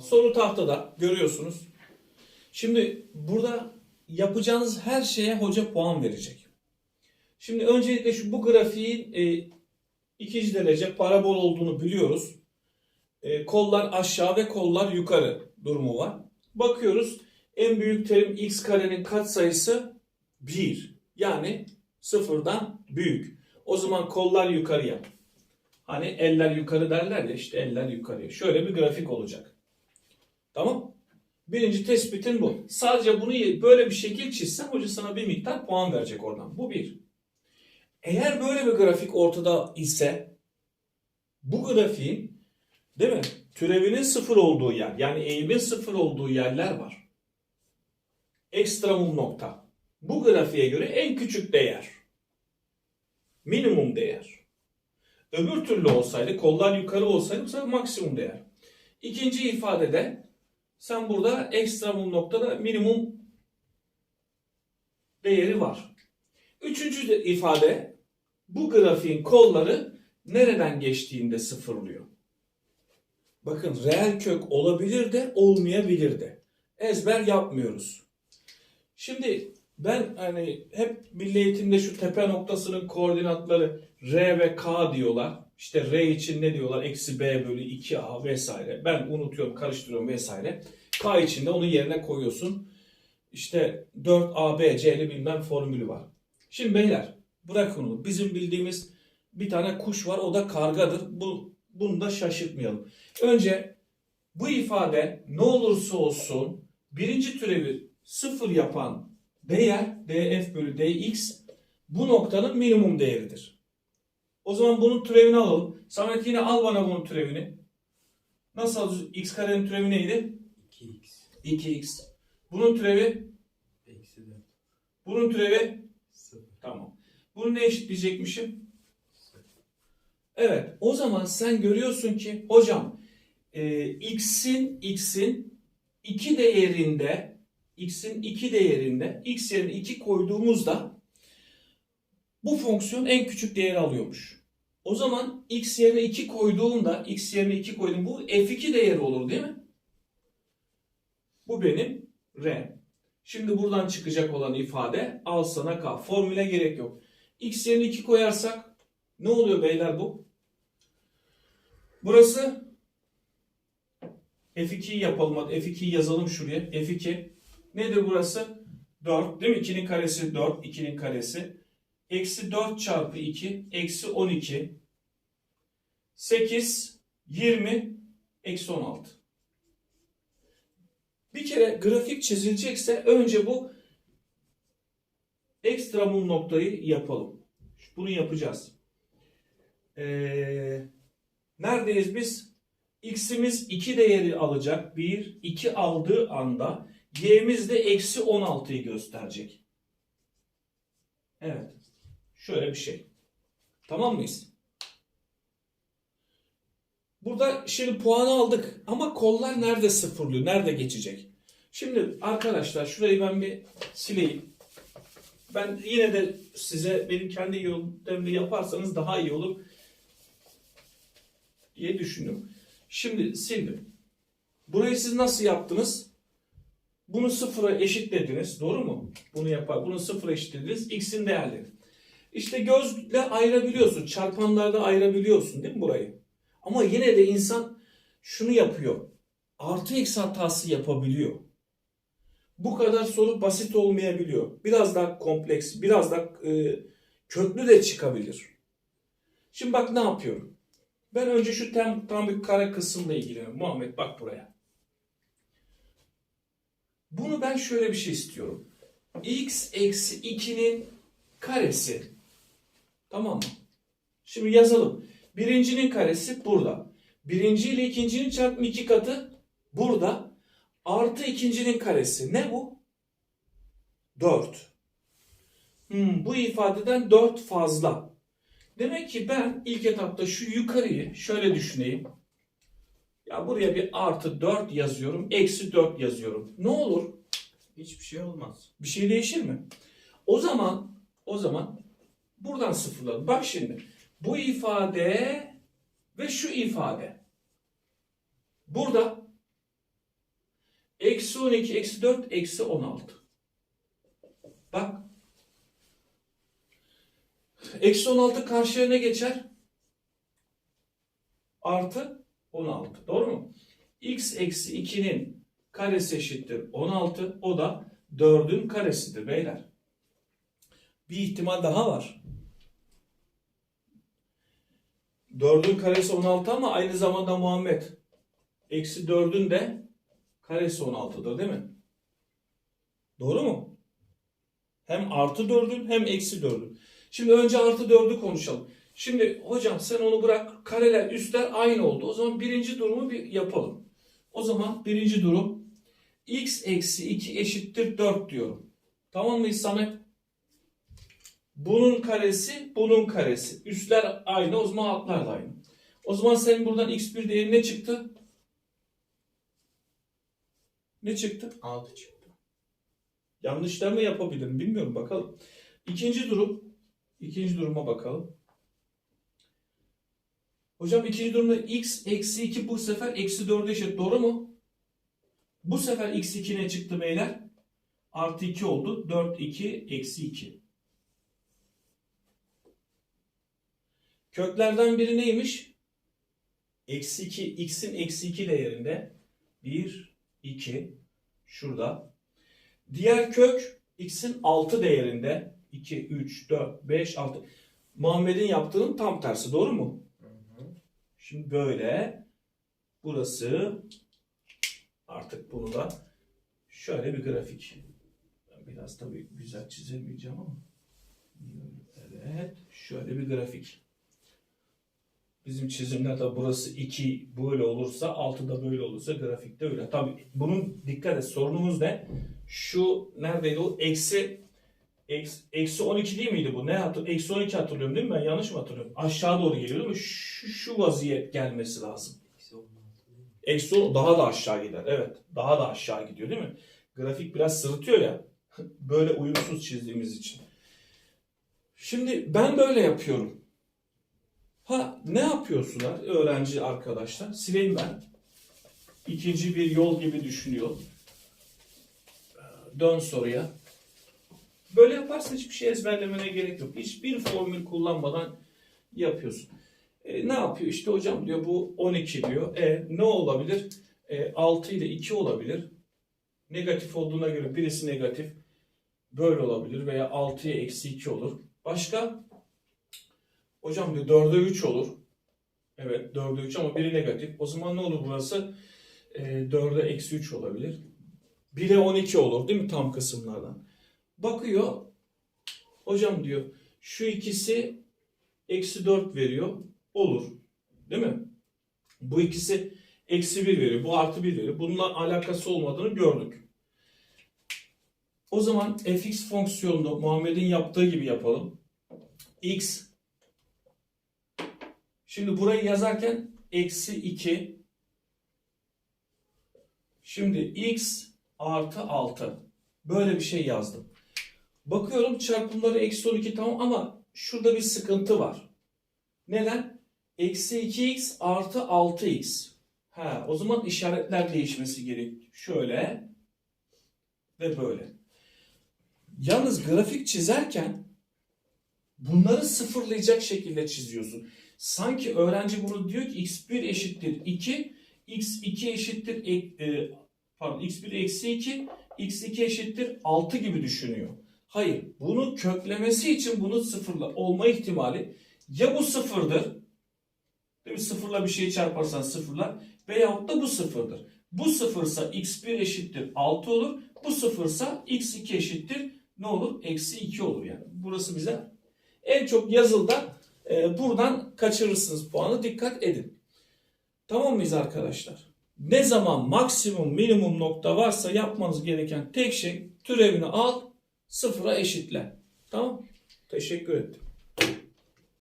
Soru tahtada görüyorsunuz. Şimdi burada yapacağınız her şeye hoca puan verecek. Şimdi öncelikle şu bu grafiğin e, ikinci derece parabol olduğunu biliyoruz. E, kollar aşağı ve kollar yukarı durumu var. Bakıyoruz en büyük terim x karenin katsayısı 1. Yani sıfırdan büyük. O zaman kollar yukarıya. Hani eller yukarı derler ya işte eller yukarıya. Şöyle bir grafik olacak. Tamam. Birinci tespitin bu. Sadece bunu böyle bir şekil çizsen hoca sana bir miktar puan verecek oradan. Bu bir. Eğer böyle bir grafik ortada ise bu grafiğin değil mi? Türevinin sıfır olduğu yer yani eğimin sıfır olduğu yerler var. Ekstremum nokta. Bu grafiğe göre en küçük değer. Minimum değer. Öbür türlü olsaydı kollar yukarı olsaydı bu maksimum değer. İkinci ifadede sen burada ekstremum noktada minimum değeri var. Üçüncü de ifade bu grafiğin kolları nereden geçtiğinde sıfırlıyor. Bakın reel kök olabilir de olmayabilir de. Ezber yapmıyoruz. Şimdi ben hani hep milli eğitimde şu tepe noktasının koordinatları R ve K diyorlar. İşte R için ne diyorlar? Eksi B bölü 2A vesaire. Ben unutuyorum, karıştırıyorum vesaire. K için de onun yerine koyuyorsun. İşte 4ABC'li bilmem formülü var. Şimdi beyler bırakın onu. Bizim bildiğimiz bir tane kuş var o da kargadır. Bu, bunu da şaşırtmayalım. Önce bu ifade ne olursa olsun birinci türevi sıfır yapan değer df bölü dx bu noktanın minimum değeridir. O zaman bunun türevini alalım. Samet yine al bana bunun türevini. Nasıl alacağız? x karenin türevi neydi? 2x 2x. Bunun türevi, eksi 4 bunun türevi 0 tamam. Bunu ne eşitleyecekmişim? Evet, o zaman sen görüyorsun ki hocam e, x'in x'in 2 değerinde x'in 2 değerinde x yerine 2 koyduğumuzda bu fonksiyon en küçük değeri alıyormuş. O zaman x yerine 2 koyduğumda x yerine 2 koydum bu f2 değeri olur değil mi? Bu benim r. Şimdi buradan çıkacak olan ifade al sana k. Formüle gerek yok. x yerine 2 koyarsak ne oluyor beyler bu? Burası F2'yi yapalım. Hadi F2'yi yazalım şuraya. F2 nedir burası? 4 değil mi? 2'nin karesi 4. 2'nin karesi. Eksi 4 çarpı 2. Eksi 12. 8. 20. Eksi 16. Bir kere grafik çizilecekse önce bu ekstremum noktayı yapalım. Bunu yapacağız. Ee, neredeyiz biz? X'imiz 2 değeri alacak. 1, 2 aldığı anda Y'miz de eksi 16'yı gösterecek. Evet. Şöyle bir şey. Tamam mıyız? Burada şimdi puanı aldık ama kollar nerede sıfırlıyor? Nerede geçecek? Şimdi arkadaşlar şurayı ben bir sileyim. Ben yine de size benim kendi yöntemle yaparsanız daha iyi olur diye düşündüm. Şimdi sildim. Burayı siz nasıl yaptınız? Bunu sıfıra eşitlediniz. Doğru mu? Bunu yapar. Bunu sıfıra eşitlediniz. X'in değerleri. İşte gözle ayırabiliyorsun. Çarpanlarda ayırabiliyorsun değil mi burayı? Ama yine de insan şunu yapıyor. Artı x hatası yapabiliyor. Bu kadar soru basit olmayabiliyor. Biraz daha kompleks, biraz daha e, köklü de çıkabilir. Şimdi bak ne yapıyorum. Ben önce şu tam, tam bir kare kısımla ilgileniyorum. Muhammed bak buraya. Bunu ben şöyle bir şey istiyorum. x eksi 2'nin karesi. Tamam mı? Şimdi yazalım. Birincinin karesi burada. Birinci ile ikincinin çarpımı iki katı burada. Artı ikincinin karesi. Ne bu? 4. Hmm, bu ifadeden 4 fazla. Demek ki ben ilk etapta şu yukarıyı şöyle düşüneyim. Ya buraya bir artı 4 yazıyorum. Eksi 4 yazıyorum. Ne olur? hiçbir şey olmaz. Bir şey değişir mi? O zaman o zaman buradan sıfırladım. Bak şimdi bu ifade ve şu ifade. Burada Eksi 12, eksi 4, eksi 16. Bak. Eksi 16 karşıya ne geçer? Artı 16. Doğru mu? x eksi 2'nin karesi eşittir 16. O da 4'ün karesidir beyler. Bir ihtimal daha var. 4'ün karesi 16 ama aynı zamanda Muhammed. Eksi 4'ün de karesi 16'dır değil mi? Doğru mu? Hem artı 4'ün hem eksi 4'ün. Şimdi önce artı 4'ü konuşalım. Şimdi hocam sen onu bırak. Kareler üstler aynı oldu. O zaman birinci durumu bir yapalım. O zaman birinci durum x eksi 2 eşittir 4 diyorum. Tamam mıyız Samet? Bunun karesi, bunun karesi. Üstler aynı, o zaman altlar da aynı. O zaman senin buradan x1 değeri ne çıktı? Ne çıktı? 6 çıktı. Yanlışlar mı yapabilirim bilmiyorum bakalım. İkinci durum. ikinci duruma bakalım. Hocam ikinci durumda x eksi 2 bu sefer eksi 4'e eşit. Doğru mu? Bu sefer x2 ne çıktı beyler? Artı 2 oldu. 4, 2, eksi 2. Köklerden biri neymiş? Eksi 2, x'in eksi 2 değerinde. 1, 2, şurada. Diğer kök x'in 6 değerinde 2, 3, 4, 5, 6. Muhammed'in yaptığının tam tersi doğru mu? Şimdi böyle burası artık bunu da şöyle bir grafik. Ben biraz tabii güzel çizemeyeceğim ama evet şöyle bir grafik. Bizim çizimlerde burası 2 böyle olursa 6 da böyle olursa grafikte öyle. Tabii bunun dikkat et sorunumuz ne? Şu neredeydi o? Eksi eksi, eksi 12 değil miydi bu? Ne hatır, Eksi 12 hatırlıyorum değil mi? Ben yanlış mı hatırlıyorum? Aşağı doğru geliyor değil mi? Şu, şu vaziyet gelmesi lazım. Eksi 16 değil mi? Eksi 10 daha da aşağı gider. Evet. Daha da aşağı gidiyor değil mi? Grafik biraz sırıtıyor ya. Böyle uyumsuz çizdiğimiz için. Şimdi ben böyle yapıyorum. Ha ne yapıyorsunlar öğrenci arkadaşlar? Sileyim ben. İkinci bir yol gibi düşünüyor. Dön soruya. Böyle yaparsan hiçbir şey ezberlemene gerek yok. Hiçbir formül kullanmadan yapıyorsun. E, ne yapıyor? İşte hocam diyor bu 12 diyor. E, ne olabilir? E, 6 ile 2 olabilir. Negatif olduğuna göre birisi negatif. Böyle olabilir veya 6'ya eksi 2 olur. Başka? Hocam diyor 4'e 3 olur. Evet 4'e 3 ama biri negatif. O zaman ne olur burası? E, 4'e eksi 3 olabilir. 1'e 12 olur değil mi tam kısımlardan? Bakıyor. Hocam diyor şu ikisi eksi 4 veriyor. Olur. Değil mi? Bu ikisi eksi 1 veriyor. Bu artı 1 veriyor. Bununla alakası olmadığını gördük. O zaman fx fonksiyonunu Muhammed'in yaptığı gibi yapalım. x Şimdi burayı yazarken eksi 2 Şimdi x artı 6 böyle bir şey yazdım. Bakıyorum çarpımları eksi 12 tamam ama şurada bir sıkıntı var. Neden? Eksi 2x artı 6x. Ha, o zaman işaretler değişmesi gerek. Şöyle ve böyle. Yalnız grafik çizerken bunları sıfırlayacak şekilde çiziyorsun. Sanki öğrenci bunu diyor ki x1 eşittir 2, x2 eşittir e, e, pardon x1 eksi 2, x2 eşittir 6 gibi düşünüyor. Hayır, bunu köklemesi için bunu sıfırla olma ihtimali ya bu sıfırdır, değil mi? Sıfırla bir şeyi çarparsan sıfırlar veyahut da bu sıfırdır. Bu sıfırsa x1 eşittir 6 olur, bu sıfırsa x2 eşittir ne olur? Eksi 2 olur yani. Burası bize en çok yazılda e, buradan kaçırırsınız puanı dikkat edin. Tamam mıyız arkadaşlar? Ne zaman maksimum minimum nokta varsa yapmanız gereken tek şey türevini al sıfıra eşitle. Tamam? Teşekkür ettim.